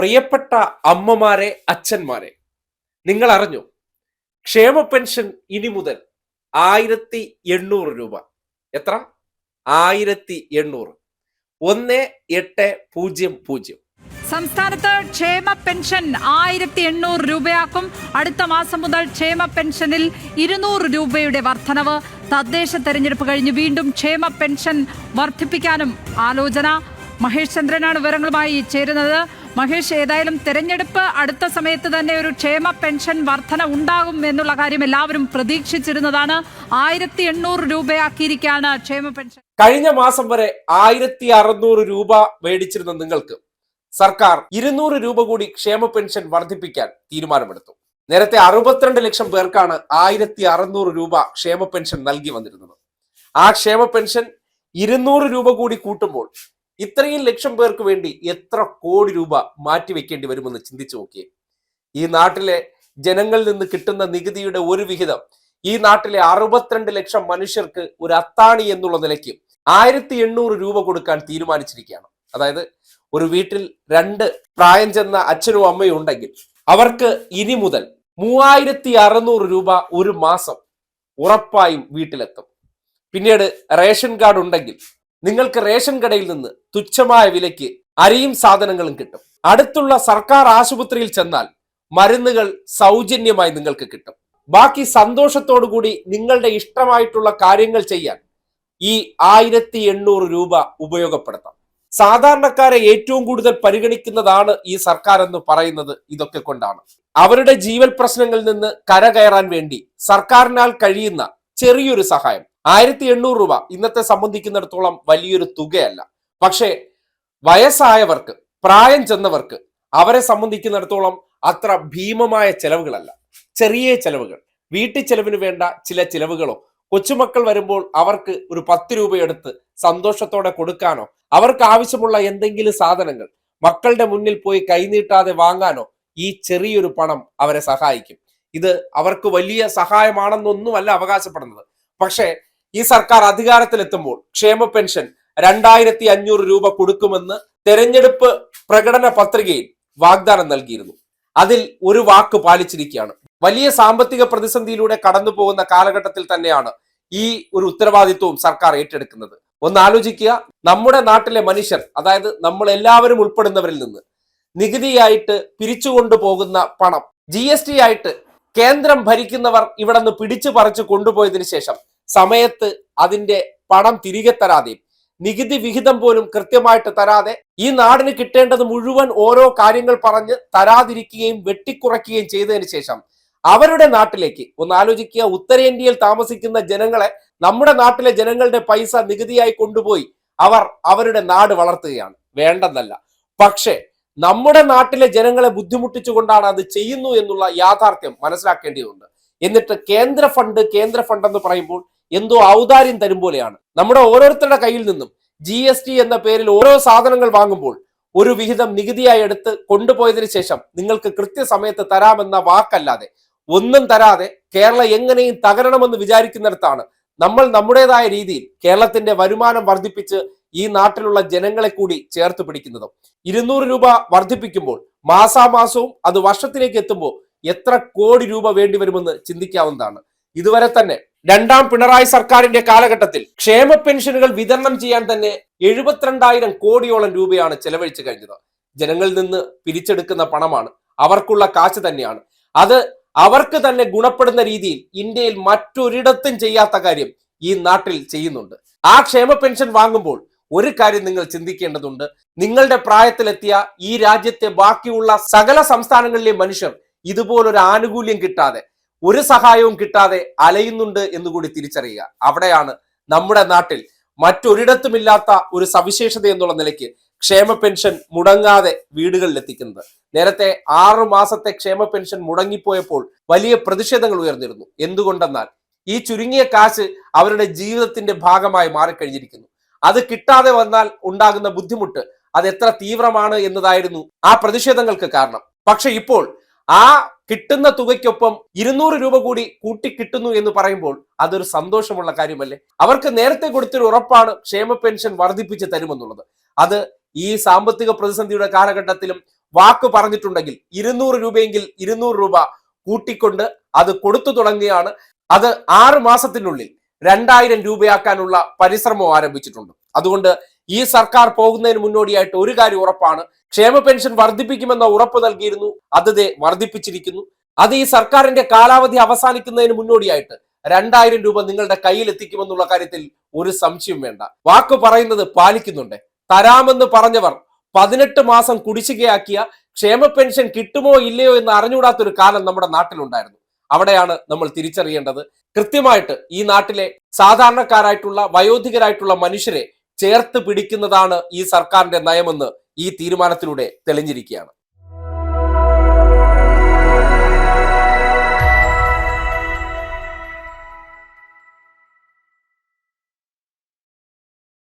പ്രിയപ്പെട്ട അമ്മമാരെ അച്ഛന്മാരെ നിങ്ങൾ അറിഞ്ഞു ക്ഷേമ പെൻഷൻ ഇനി മുതൽ ആയിരത്തി എണ്ണൂറ് രൂപ. എത്ര? ആയിരത്തി എണ്ണൂറ്. ഒന്ന് എട്ട് പൂജ്യം പൂജ്യം. സംസ്ഥാനത്ത് ക്ഷേമ പെൻഷൻ ആയിരത്തി എണ്ണൂറ് രൂപയാക്കും. അടുത്ത മാസം മുതൽ ക്ഷേമ പെൻഷനിൽ ഇരുന്നൂറ് രൂപയുടെ വർധനവ്. തദ്ദേശ തെരഞ്ഞെടുപ്പ് കഴിഞ്ഞ് വീണ്ടും ക്ഷേമ പെൻഷൻ വർദ്ധിപ്പിക്കാനും ആലോചന. മഹേഷ് ചന്ദ്രനാണ് വിവരങ്ങളുമായി ചേരുന്നത്. മഹേഷ് ഏതായാലും തെരഞ്ഞെടുപ്പ് അടുത്ത സമയത്ത് തന്നെ ഒരു ക്ഷേമ പെൻഷൻ വർധന ഉണ്ടാകും എന്നുള്ള കാര്യം എല്ലാവരും പ്രതീക്ഷിച്ചിരുന്നതാണ്. ആയിരത്തി എണ്ണൂറ് രൂപയാക്കിയിരിക്കുകയാണ് ക്ഷേമ പെൻഷൻ. കഴിഞ്ഞ മാസം വരെ ആയിരത്തി അറുന്നൂറ് രൂപ മേടിച്ചിരുന്ന നിങ്ങൾക്ക് സർക്കാർ ഇരുന്നൂറ് രൂപ കൂടി ക്ഷേമ പെൻഷൻ വർദ്ധിപ്പിക്കാൻ തീരുമാനമെടുത്തു. നേരത്തെ അറുപത്തിരണ്ട് ലക്ഷം പേർക്കാണ് ആയിരത്തി അറുന്നൂറ് രൂപ ക്ഷേമ പെൻഷൻ നൽകി വന്നിരുന്നത്. ആ ക്ഷേമ പെൻഷൻ ഇരുന്നൂറ് രൂപ കൂടി കൂട്ടുമ്പോൾ ഇത്രയും ലക്ഷം പേർക്ക് വേണ്ടി എത്ര കോടി രൂപ മാറ്റിവെക്കേണ്ടി വരുമെന്ന് ചിന്തിച്ചു നോക്കിയേ. ഈ നാട്ടിലെ ജനങ്ങളിൽ നിന്ന് കിട്ടുന്ന നികുതിയുടെ ഒരു വിഹിതം ഈ നാട്ടിലെ അറുപത്തിരണ്ട് ലക്ഷം മനുഷ്യർക്ക് ഒരു അത്താണി എന്നുള്ള നിലയ്ക്ക് ആയിരത്തി എണ്ണൂറ് രൂപ കൊടുക്കാൻ തീരുമാനിച്ചിരിക്കുകയാണ്. അതായത് ഒരു വീട്ടിൽ രണ്ട് പ്രായം ചെന്ന അച്ഛനും അമ്മയും ഉണ്ടെങ്കിൽ അവർക്ക് ഇനി മുതൽ മൂവായിരത്തി അറുന്നൂറ് രൂപ ഒരു മാസം ഉറപ്പായും വീട്ടിലെത്തും. പിന്നീട് റേഷൻ കാർഡ് ഉണ്ടെങ്കിൽ നിങ്ങൾക്ക് റേഷൻ കടയിൽ നിന്ന് തുച്ഛമായ വിലയ്ക്ക് അരിയും സാധനങ്ങളും കിട്ടും. അടുത്തുള്ള സർക്കാർ ആശുപത്രിയിൽ ചെന്നാൽ മരുന്നുകൾ സൗജന്യമായി നിങ്ങൾക്ക് കിട്ടും. ബാക്കി സന്തോഷത്തോടുകൂടി നിങ്ങളുടെ ഇഷ്ടമായിട്ടുള്ള കാര്യങ്ങൾ ചെയ്യാൻ ഈ ആയിരത്തി എണ്ണൂറ് രൂപ ഉപയോഗപ്പെടുത്താം. സാധാരണക്കാരെ ഏറ്റവും കൂടുതൽ പരിഗണിക്കുന്നതാണ് ഈ സർക്കാർ എന്ന് പറയുന്നത് ഇതൊക്കെ കൊണ്ടാണ്. അവരുടെ ജീവൽ പ്രശ്നങ്ങളിൽ നിന്ന് കരകയറാൻ വേണ്ടി സർക്കാരിനാൽ കഴിയുന്ന ചെറിയൊരു സഹായം. ആയിരത്തി എണ്ണൂറ് രൂപ. ഇന്നത്തെ സംബന്ധിക്കുന്നിടത്തോളം വലിയൊരു തുകയല്ല. പക്ഷേ വയസ്സായവർക്ക് പ്രായം ചെന്നവർക്ക് അവരെ സംബന്ധിക്കുന്നിടത്തോളം അത്ര ഭീമമായ ചെലവുകളല്ല. ചെറിയ ചെലവുകൾ. വീട്ടു ചെലവിന് വേണ്ട ചില ചിലവുകളോ കൊച്ചുമക്കൾ വരുമ്പോൾ അവർക്ക് ഒരു പത്ത് രൂപയെടുത്ത് സന്തോഷത്തോടെ കൊടുക്കാനോ അവർക്ക് ആവശ്യമുള്ള എന്തെങ്കിലും സാധനങ്ങൾ മക്കളുടെ മുന്നിൽ പോയി കൈനീട്ടാതെ വാങ്ങാനോ ഈ ചെറിയൊരു പണം അവരെ സഹായിക്കും. ഇത് അവർക്ക് വലിയ സഹായമാണെന്നൊന്നുമല്ല അവകാശപ്പെടുന്നത്. പക്ഷേ ഈ സർക്കാർ അധികാരത്തിലെത്തുമ്പോൾ ക്ഷേമ പെൻഷൻ രണ്ടായിരത്തി അഞ്ഞൂറ് രൂപ കൊടുക്കുമെന്ന് തെരഞ്ഞെടുപ്പ് പ്രകടന പത്രികയിൽ വാഗ്ദാനം നൽകിയിരുന്നു. അതിൽ ഒരു വാക്ക് പാലിച്ചിരിക്കുകയാണ്. വലിയ സാമ്പത്തിക പ്രതിസന്ധിയിലൂടെ കടന്നു പോകുന്ന കാലഘട്ടത്തിൽ തന്നെയാണ് ഈ ഒരു ഉത്തരവാദിത്വവും സർക്കാർ ഏറ്റെടുക്കുന്നത്. ഒന്ന് ആലോചിക്കുക നമ്മുടെ നാട്ടിലെ മനുഷ്യർ അതായത് നമ്മൾ എല്ലാവരും ഉൾപ്പെടുന്നവരിൽ നിന്ന് നികുതിയായിട്ട് പിരിച്ചുകൊണ്ടു പോകുന്ന പണം ജി ആയിട്ട് കേന്ദ്രം ഭരിക്കുന്നവർ ഇവിടെ നിന്ന് പിടിച്ചു പറിച്ചു കൊണ്ടുപോയതിനു ശേഷം സമയത്ത് അതിന്റെ പണം തിരികെ തരാതെയും നികുതി വിഹിതം പോലും കൃത്യമായിട്ട് തരാതെ ഈ നാടിന് കിട്ടേണ്ടത് മുഴുവൻ ഓരോ കാര്യങ്ങൾ പറഞ്ഞ് തരാതിരിക്കുകയും വെട്ടിക്കുറയ്ക്കുകയും ചെയ്തതിന് ശേഷം അവരുടെ നാട്ടിലേക്ക് ഒന്ന് ആലോചിക്കുക ഉത്തരേന്ത്യയിൽ താമസിക്കുന്ന ജനങ്ങളെ നമ്മുടെ നാട്ടിലെ ജനങ്ങളുടെ പൈസ നികുതിയായി കൊണ്ടുപോയി അവർ അവരുടെ നാട് വളർത്തുകയാണ്. വേണ്ടെന്നല്ല. പക്ഷേ നമ്മുടെ നാട്ടിലെ ജനങ്ങളെ ബുദ്ധിമുട്ടിച്ചുകൊണ്ടാണ് അത് ചെയ്യുന്നു എന്നുള്ള യാഥാർത്ഥ്യം മനസ്സിലാക്കേണ്ടതുണ്ട്. എന്നിട്ട് കേന്ദ്ര ഫണ്ട് കേന്ദ്ര ഫണ്ട് എന്ന് പറയുമ്പോൾ എന്തോ ഔദാര്യം തരും പോലെയാണ് നമ്മുടെ ഓരോരുത്തരുടെ കയ്യിൽ നിന്നും ജി എസ് ടി എന്ന പേരിൽ ഓരോ സാധനങ്ങൾ വാങ്ങുമ്പോൾ ഒരു വിഹിതം നികുതിയായി എടുത്ത് കൊണ്ടുപോയതിനു ശേഷം നിങ്ങൾക്ക് കൃത്യസമയത്ത് തരാമെന്ന വാക്കല്ലാതെ ഒന്നും തരാതെ കേരളം എങ്ങനെയും തകരണമെന്ന് വിചാരിക്കുന്നിടത്താണ് നമ്മൾ നമ്മുടേതായ രീതിയിൽ കേരളത്തിന്റെ വരുമാനം വർദ്ധിപ്പിച്ച് ഈ നാട്ടിലുള്ള ജനങ്ങളെ കൂടി ചേർത്ത് പിടിക്കുന്നതും. ഇരുന്നൂറ് രൂപ വർദ്ധിപ്പിക്കുമ്പോൾ മാസാമാസവും അത് വർഷത്തിലേക്ക് എത്തുമ്പോൾ എത്ര കോടി രൂപ വേണ്ടി വരുമെന്ന് ചിന്തിക്കാവുന്നതാണ്. ഇതുവരെ തന്നെ രണ്ടാം പിണറായി സർക്കാരിന്റെ കാലഘട്ടത്തിൽ ക്ഷേമ പെൻഷനുകൾ വിതരണം ചെയ്യാൻ തന്നെ എഴുപത്തിരണ്ടായിരം കോടിയോളം രൂപയാണ് ചെലവഴിച്ചു കഴിഞ്ഞത്. ജനങ്ങളിൽ നിന്ന് പിരിച്ചെടുക്കുന്ന പണമാണ് അവർക്കുള്ള കാശ് തന്നെയാണ്. അത് അവർക്ക് തന്നെ ഗുണപ്പെടുന്ന രീതിയിൽ ഇന്ത്യയിൽ മറ്റൊരിടത്തും ചെയ്യാത്ത കാര്യം ഈ നാട്ടിൽ ചെയ്യുന്നുണ്ട്. ആ ക്ഷേമ പെൻഷൻ വാങ്ങുമ്പോൾ ഒരു കാര്യം നിങ്ങൾ ചിന്തിക്കേണ്ടതുണ്ട്. നിങ്ങളുടെ പ്രായത്തിലെത്തിയ ഈ രാജ്യത്തെ ബാക്കിയുള്ള സകല സംസ്ഥാനങ്ങളിലെ മനുഷ്യർ ഇതുപോലൊരു ആനുകൂല്യം കിട്ടാതെ ഒരു സഹായവും കിട്ടാതെ അലയുന്നുണ്ട് എന്നുകൂടി തിരിച്ചറിയുക. അവിടെയാണ് നമ്മുടെ നാട്ടിൽ മറ്റൊരിടത്തുമില്ലാത്ത ഒരു സവിശേഷത എന്നുള്ള നിലയ്ക്ക് ക്ഷേമ പെൻഷൻ മുടങ്ങാതെ വീടുകളിൽ എത്തിക്കുന്നത്. നേരത്തെ ആറു മാസത്തെ ക്ഷേമ പെൻഷൻ മുടങ്ങിപ്പോയപ്പോൾ വലിയ പ്രതിഷേധങ്ങൾ ഉയർന്നിരുന്നു. എന്തുകൊണ്ടെന്നാൽ ഈ ചുരുങ്ങിയ കാശ് അവരുടെ ജീവിതത്തിന്റെ ഭാഗമായി മാറിക്കഴിഞ്ഞിരിക്കുന്നു. അത് കിട്ടാതെ വന്നാൽ ഉണ്ടാകുന്ന ബുദ്ധിമുട്ട് അത് എത്ര തീവ്രമാണ് എന്നതായിരുന്നു ആ പ്രതിഷേധങ്ങൾക്ക് കാരണം. പക്ഷെ ഇപ്പോൾ ആ കിട്ടുന്ന തുകയ്ക്കൊപ്പം ഇരുന്നൂറ് രൂപ കൂടി കൂട്ടി കിട്ടുന്നു എന്ന് പറയുമ്പോൾ അതൊരു സന്തോഷമുള്ള കാര്യമല്ലേ? അവർക്ക് നേരത്തെ കൊടുത്തൊരു ഉറപ്പാണ് ക്ഷേമ പെൻഷൻ വർദ്ധിപ്പിച്ച് തരുമെന്നുള്ളത്. അത് ഈ സാമ്പത്തിക പ്രതിസന്ധിയുടെ കാലഘട്ടത്തിലും വാക്ക് പറഞ്ഞിട്ടുണ്ടെങ്കിൽ ഇരുന്നൂറ് രൂപയെങ്കിൽ ഇരുന്നൂറ് രൂപ കൂട്ടിക്കൊണ്ട് അത് കൊടുത്തു തുടങ്ങിയാണ് അത് ആറ് മാസത്തിനുള്ളിൽ രണ്ടായിരം രൂപയാക്കാനുള്ള പരിശ്രമം ആരംഭിച്ചിട്ടുണ്ട്. അതുകൊണ്ട് ഈ സർക്കാർ പോകുന്നതിന് മുന്നോടിയായിട്ട് ഒരു കാര്യം ഉറപ്പാണ്. ക്ഷേമ പെൻഷൻ വർദ്ധിപ്പിക്കുമെന്ന ഉറപ്പ് നൽകിയിരുന്നു. അത് വർദ്ധിപ്പിച്ചിരിക്കുന്നു. അത് ഈ സർക്കാരിന്റെ കാലാവധി അവസാനിക്കുന്നതിന് മുന്നോടിയായിട്ട് രണ്ടായിരം രൂപ നിങ്ങളുടെ കയ്യിൽ എത്തിക്കുമെന്നുള്ള കാര്യത്തിൽ ഒരു സംശയം വേണ്ട. വാക്ക് പറയുന്നത് പാലിക്കുന്നുണ്ട്. തരാമെന്ന് പറഞ്ഞവർ പതിനെട്ട് മാസം കുടിശ്ശികയാക്കിയ ക്ഷേമ പെൻഷൻ കിട്ടുമോ ഇല്ലയോ എന്ന് അറിഞ്ഞുകൂടാത്തൊരു കാലം നമ്മുടെ നാട്ടിലുണ്ടായിരുന്നു. അവിടെയാണ് നമ്മൾ തിരിച്ചറിയേണ്ടത്. കൃത്യമായിട്ട് ഈ നാട്ടിലെ സാധാരണക്കാരായിട്ടുള്ള വയോധികരായിട്ടുള്ള മനുഷ്യരെ ചേർത്ത് പിടിക്കുന്നതാണ് ഈ സർക്കാരിന്റെ നയമെന്ന് ഈ തീരുമാനത്തിലൂടെ തെളിഞ്ഞിരിക്കുകയാണ്.